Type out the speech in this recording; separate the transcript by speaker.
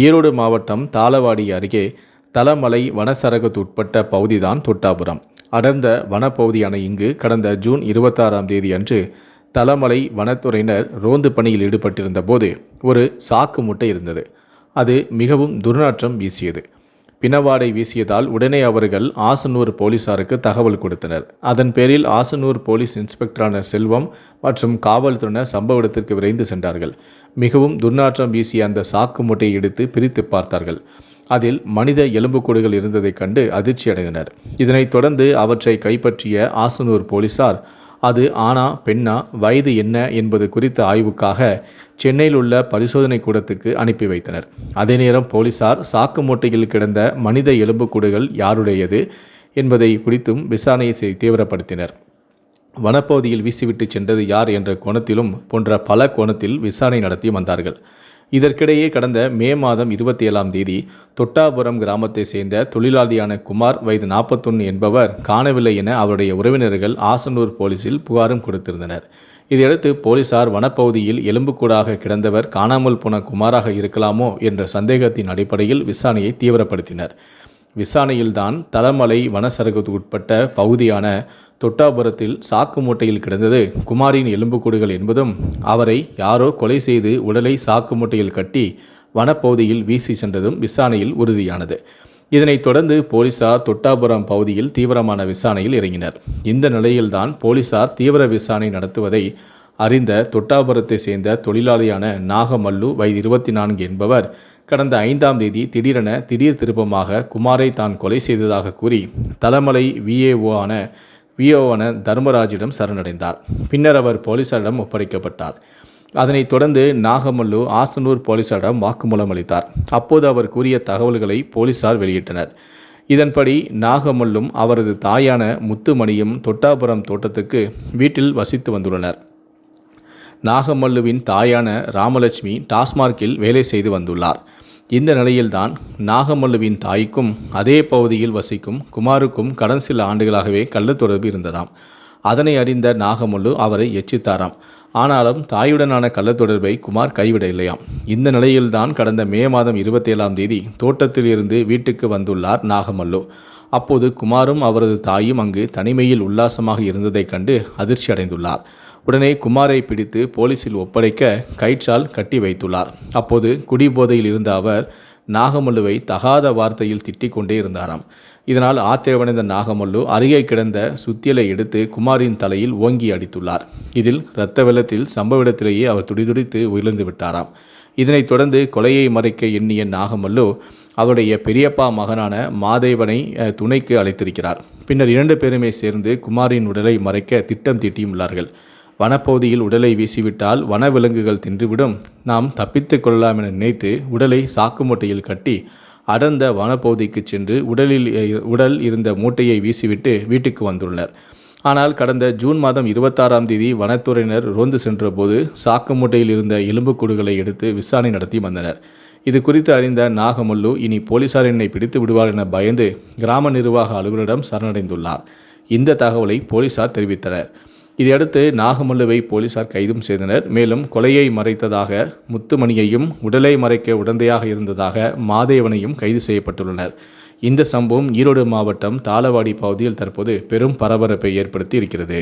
Speaker 1: ஈரோடு மாவட்டம் தாளவாடி அருகே தலமலை வனசரகத்துட்பட்ட பகுதிதான் தொட்டாபுரம். அடர்ந்த வனப்பகுதியான இங்கு கடந்த ஜூன் இருபத்தாறாம் தேதி அன்று தலமலை வனத்துறையினர் ரோந்து பணியில் ஈடுபட்டிருந்த போது ஒரு சாக்கு முட்டை இருந்தது. அது மிகவும் துர்நாற்றம் வீசியது. பிணவாடை வீசியதால் உடனே அவர்கள் ஆசனூர் போலீசாருக்கு தகவல் கொடுத்தனர். அதன் பேரில் ஆசனூர் போலீஸ் இன்ஸ்பெக்டரான செல்வம் மற்றும் காவல்துறையினர் சம்பவ இடத்திற்கு விரைந்து சென்றார்கள். மிகவும் துர்நாற்றம் வீசிய அந்த சாக்கு மூட்டையை எடுத்து பிரித்து பார்த்தார்கள். அதில் மனித எலும்புக்கூடுகள் இருந்ததைக் கண்டு அதிர்ச்சி அடைந்தனர். இதனைத் தொடர்ந்து அவற்றை கைப்பற்றிய ஆசனூர் போலீசார் அது ஆனா பெண்ணா வயது என்ன என்பது குறித்த ஆய்வுக்காக சென்னையில் உள்ள பரிசோதனை கூடத்துக்கு அனுப்பி வைத்தனர். அதே நேரம் போலீசார் சாக்கு மூட்டையில் கிடந்த மனித எலும்புக்கூடுகள் யாருடையது என்பதை குறித்தும் விசாரணையை தீவிரப்படுத்தினர். வனப்பகுதியில் வீசிவிட்டு சென்றது யார் என்ற கோணத்திலும் போன்ற பல கோணத்தில் விசாரணை நடத்தி வந்தார்கள். இதற்கிடையே கடந்த மே மாதம் இருபத்தி ஏழாம் தேதி தொட்டாபுரம் கிராமத்தை சேர்ந்த தொழிலாளியான குமார் வயது நாற்பத்தொன்று என்பவர் காணவில்லை என அவருடைய உறவினர்கள் ஆசனூர் போலீசில் புகாரும் கொடுத்திருந்தனர். இதையடுத்து போலீசார் வனப்பகுதியில் எலும்புக்கூடாக கிடந்தவர் காணாமல் போன குமாராக இருக்கலாமோ என்ற சந்தேகத்தின் அடிப்படையில் விசாரணையை தீவிரப்படுத்தினர். விசாரணையில்தான் தலமலை வனச்சரகத்துக்கு உட்பட்ட பகுதியான தொட்டாபுரத்தில் சாக்கு மூட்டையில் கிடந்தது. குமாரின் எலும்புக்கூடுகள் என்பதும் அவரை யாரோ கொலை செய்து உடலை சாக்கு மூட்டையில் கட்டி வனப்பகுதியில் வீசி சென்றதும் விசாரணையில் உறுதியானது. இதனைத் தொடர்ந்து போலீசார் தொட்டாபுரம் பகுதியில் தீவிரமான விசாரணையில் இறங்கினர். இந்த நிலையில்தான் போலீசார் தீவிர விசாரணை நடத்துவதை அறிந்த தொட்டாபுரத்தை சேர்ந்த தொழிலாளியான நாகமல்லு வயது இருபத்தி நான்கு என்பவர் கடந்த ஐந்தாம் தேதி திடீரென திடீர் திருப்பமாக குமாரை தான் கொலை செய்ததாக கூறி தலமலை விஏஓ ஆன தர்மராஜிடம் சரணடைந்தார். பின்னர் அவர் போலீசாரிடம் ஒப்படைக்கப்பட்டார். அதனைத் தொடர்ந்து நாகமல்லு ஆசனூர் போலீசாரிடம் வாக்குமூலம் அளித்தார். அப்போது அவர் கூறிய தகவல்களை போலீசார் வெளியிட்டனர். இதன்படி நாகமல்லும் அவரது தாயான முத்துமணியும் தொட்டாபுரம் தோட்டத்துக்கு வீட்டில் வசித்து வந்துள்ளனர். நாகமல்லுவின் தாயான ராமலட்சுமி டாஸ்மார்க்கில் வேலை செய்து வந்துள்ளார். இந்த நிலையில்தான் நாகமல்லுவின் தாய்க்கும் அதே பகுதியில் வசிக்கும் குமாருக்கும் கடன் சில ஆண்டுகளாகவே கள்ள தொடர்பு இருந்ததாம். அதனை அறிந்த நாகமல்லு அவரை எச்சித்தாராம். ஆனாலும் தாயுடனான கள்ள தொடர்பை குமார் கைவிட இல்லையாம் இந்த நிலையில்தான் கடந்த மே மாதம் இருபத்தேழாம் தேதி தோட்டத்தில் இருந்து வீட்டுக்கு வந்துள்ளார் நாகமல்லு. அப்போது குமாரும் அவரது தாயும் அங்கு தனிமையில் உல்லாசமாக இருந்ததைக் கண்டு அதிர்ச்சி அடைந்துள்ளார் உடனே குமாரை பிடித்து போலீசில் ஒப்படைக்க கயிற்றால் கட்டி வைத்துள்ளார். அப்போது குடிபோதையில் இருந்த அவர் நாகமல்லுவை தகாத வார்த்தையில் திட்டிக் கொண்டே இருந்தாராம். இதனால் ஆத்திரமடைந்த நாகமல்லு அருகே கிடந்த சுத்தியலை எடுத்து குமாரின் தலையில் ஓங்கி அடித்துள்ளார். இதில் இரத்த வெள்ளத்தில் சம்பவ இடத்திலேயே அவர் துடிதுடித்து உயிர்ந்து விட்டாராம். இதனைத் தொடர்ந்து கொலையை மறைக்க எண்ணிய நாகமல்லு அவருடைய பெரியப்பா மகனான மாதேவனை துணைக்கு அழைத்திருக்கிறார். பின்னர் இரண்டு பேருமே சேர்ந்து குமாரின் உடலை மறைக்க திட்டம் தீட்டியுள்ளார்கள். வனப்பகுதியில் உடலை வீசிவிட்டால் வனவிலங்குகள் தின்றுவிடும். நாம் தப்பித்து கொள்ளலாம் என நினைத்து உடலை சாக்கு மூட்டையில் கட்டி அடர்ந்த வனப்பகுதிக்கு சென்று உடலில் உடல் இருந்த மூட்டையை வீசிவிட்டு வீட்டுக்கு வந்துள்ளனர். ஆனால் கடந்த ஜூன் மாதம் இருபத்தாறாம் தேதி வனத்துறையினர் ரோந்து சென்றபோது சாக்கு மூட்டையில் இருந்த எலும்புக்கூடுகளை எடுத்து விசாரணை நடத்தி வந்தனர். இது குறித்து அறிந்த நாகமல்லு இனி போலீசார் என்னை பிடித்து விடுவார் என பயந்து கிராம நிர்வாக அலுவலரிடம் சரணடைந்துள்ளார். இந்த தகவலை போலீசார் தெரிவித்தனர். இதையடுத்து நாகமல்லுவை போலீசார் கைதும் செய்தனர். மேலும் கொலையை மறைத்ததாக முத்துமணியையும் உடலை மறைக்க உடந்தையாக இருந்ததாக மாதேவனையும் கைது செய்யப்பட்டுள்ளனர். இந்த சம்பவம் ஈரோடு மாவட்டம் தாளவாடி பகுதியில் தற்போது பெரும் பரபரப்பை ஏற்படுத்தி இருக்கிறது.